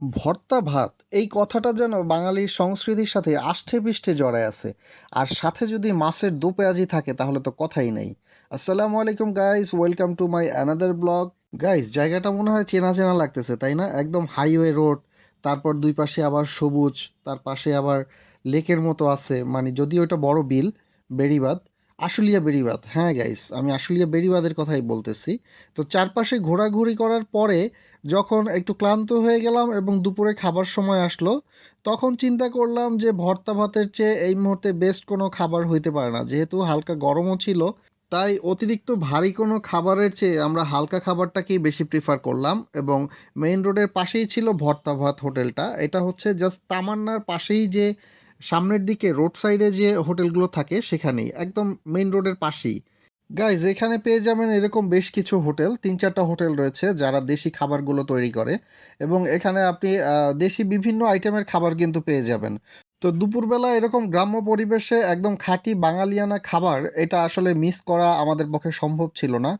ভর্তা ভাত, এই কথাটা যেন বাঙালির সংস্কৃতির সাথে আষ্ঠে পৃষ্ঠে জড়ায় আছে। আর সাথে যদি মাছের দু পেঁয়াজি থাকে, তাহলে তো কথাই নেই। আসসালামু আলাইকুম guys welcome to my another blog guys জায়গাটা মনে হয় চেনা চেনা লাগতেছে, তাই না? একদম হাইওয়ে রোড তারপর দুই পাশে আবার সবুজ, তার পাশে আবার লেকের মতো আছে। মানে যদিও এটা বড় বিল বেড়িবাদ আশুলিয়া বেড়িবাদ হ্যাঁ গাইস আমি আশুলিয়া বেড়িবাদের কথাই বলতেছি। তো চারপাশে ঘোরাঘুরি করার পরে যখন একটু ক্লান্ত হয়ে গেলাম এবং দুপুরে খাবার সময় আসলো, তখন চিন্তা করলাম যে ভর্তা ভাতের চেয়ে এই মুহূর্তে বেস্ট কোনো খাবার হইতে পারে না। যেহেতু হালকা গরমও ছিল, তাই অতিরিক্ত ভারী কোনো খাবারের চেয়ে আমরা হালকা খাবারটাকেই বেশি প্রিফার করলাম এবং মেইন রোডের পাশেই ছিল ভর্তা ভাত হোটেলটা এটা হচ্ছে জাস্ট তামান্নার পাশেই যে সামনের দিকে রোড সাইডে যে হোটেলগুলো থাকে, সেখানেই, একদম মেইন রোডের পাশেই। গাইজ এখানে পেয়ে যাবেন এরকম বেশ কিছু হোটেল, তিন চারটা হোটেল রয়েছে যারা দেশি খাবারগুলো তৈরি করে এবং এখানে আপনি দেশি বিভিন্ন আইটেমের খাবার কিন্তু পেয়ে যাবেন। তো দুপুরবেলা এরকম গ্রাম্য পরিবেশে একদম খাঁটি বাঙালিয়ানা খাবার, এটা আসলে মিস করা আমাদের পক্ষে সম্ভব ছিল না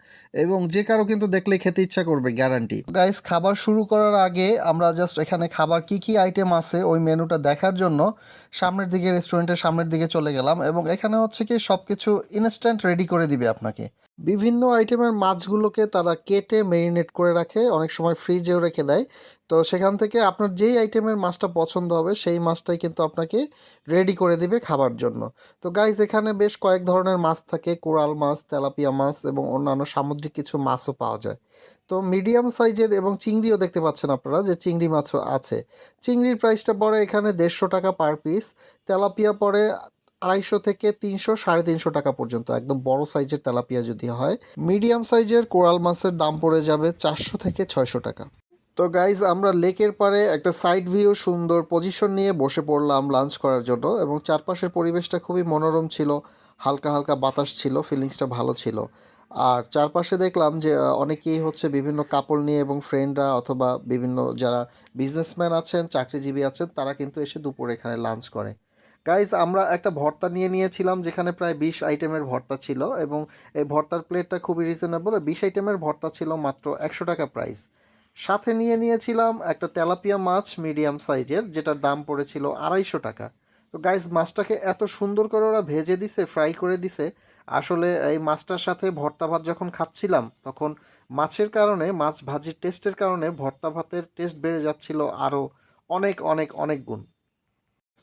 এবং যে কারও কিন্তু দেখলে খেতে ইচ্ছা করবে গ্যারান্টি গাইস খাবার শুরু করার আগে আমরা জাস্ট এখানে খাবার কি কি আইটেম আছে ওই মেনুটা দেখার জন্য সামনের দিকে রেস্টুরেন্টের সামনের দিকে চলে গেলাম এবং এখানে হচ্ছে কি সব কিছু ইনস্ট্যান্ট রেডি করে দিবে আপনাকে। বিভিন্ন আইটেমের মাছগুলোকে তারা কেটে মেরিনেট করে রাখে, অনেক সময় ফ্রিজেও রেখে দেয়। তো সেখান থেকে আপনার যেই আইটেমের মাছটা পছন্দ হবে, সেই মাছটাই কিন্তু আপনাকে রেডি করে দিবে খাবার জন্য। তো গাইজ এখানে বেশ কয়েক ধরনের মাছ থাকে। কোরাল মাছ, তেলাপিয়া মাছ এবং অন্যান্য সামুদ্রিক কিছু মাছও পাওয়া যায়। তো মিডিয়াম সাইজের এবং চিংড়িও দেখতে পাচ্ছেন আপনারা যে চিংড়ি মাছও আছে। চিংড়ির প্রাইসটা পড়ে এখানে দেড়শো টাকা পার পিস তেলাপিয়া পড়ে আড়াইশো থেকে তিনশো, সাড়ে তিনশো টাকা পর্যন্ত। একদম বড় সাইজের তেলাপিয়া যদি হয় মিডিয়াম সাইজের কোরাল মাছের দাম পড়ে যাবে চারশো থেকে ছয়শো টাকা। তো গাইজ আমরা লেকের পাড়ে একটা সাইড ভিউ সুন্দর পজিশন নিয়ে বসে পড়লাম লাঞ্চ করার জন্য এবং চারপাশের পরিবেশটা খুবই মনোরম ছিল, হালকা হালকা বাতাস ছিল ফিলিংসটা ভালো ছিল। আর চারপাশে দেখলাম যে অনেকেই হচ্ছে বিভিন্ন কাপড় নিয়ে এবং ফ্রেন্ডরা অথবা বিভিন্ন যারা বিজনেসম্যান আছেন, চাকরিজীবী আছেন, তারা কিন্তু এসে দুপুরে এখানে লাঞ্চ করে। গাইজ আমরা একটা ভর্তা নিয়ে নিয়েছিলাম, যেখানে প্রায় বিশ আইটেমের ভর্তা ছিল এবং এই ভর্তার প্লেটটা খুবই রিজনেবল বিশ আইটেমের ভর্তা ছিল মাত্র একশো টাকা প্রাইস সাথে নিয়ে নিয়েছিলাম একটা তেলাপিয়া মাছ মিডিয়াম সাইজের, যেটার দাম পড়েছিল আড়াইশো টাকা। তো গাইজ মাছটাকে এত সুন্দর করে ওরা ভেজে দিছে ফ্রাই করে দিছে, আসলে এই মাছটার সাথে ভর্তা ভাত যখন খাচ্ছিলাম, তখন মাছের কারণে, মাছ ভাজির টেস্টের কারণে ভর্তা ভাতের টেস্ট বেড়ে যাচ্ছিল আরও অনেক অনেক অনেক গুণ।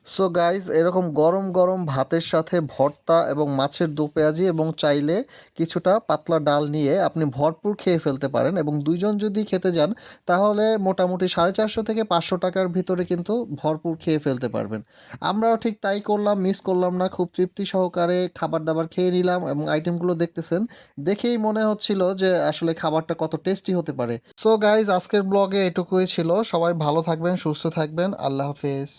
সো গাইজ এরকম গরম গরম ভাতের সাথে ভর্তা এবং মাছের দু পেঁয়াজি এবং চাইলে কিছুটা পাতলা ডাল নিয়ে আপনি ভরপুর খেয়ে ফেলতে পারেন এবং দুইজন যদি খেতে যান, তাহলে মোটামুটি সাড়ে চারশো থেকে পাঁচশো টাকার ভিতরে কিন্তু ভরপুর খেয়ে ফেলতে পারবেন। আমরাও ঠিক তাই করলাম মিস করলাম না, খুব তৃপ্তি সহকারে খাবার দাবার খেয়ে নিলাম এবং আইটেমগুলো দেখতেছেন, দেখেই মনে হচ্ছিল যে আসলে খাবারটা কত টেস্টি হতে পারে। সো গাইজ আজকের ব্লগে এটুকুই ছিল, সবাই ভালো থাকবেন, সুস্থ থাকবেন, আল্লাহ হাফেজ।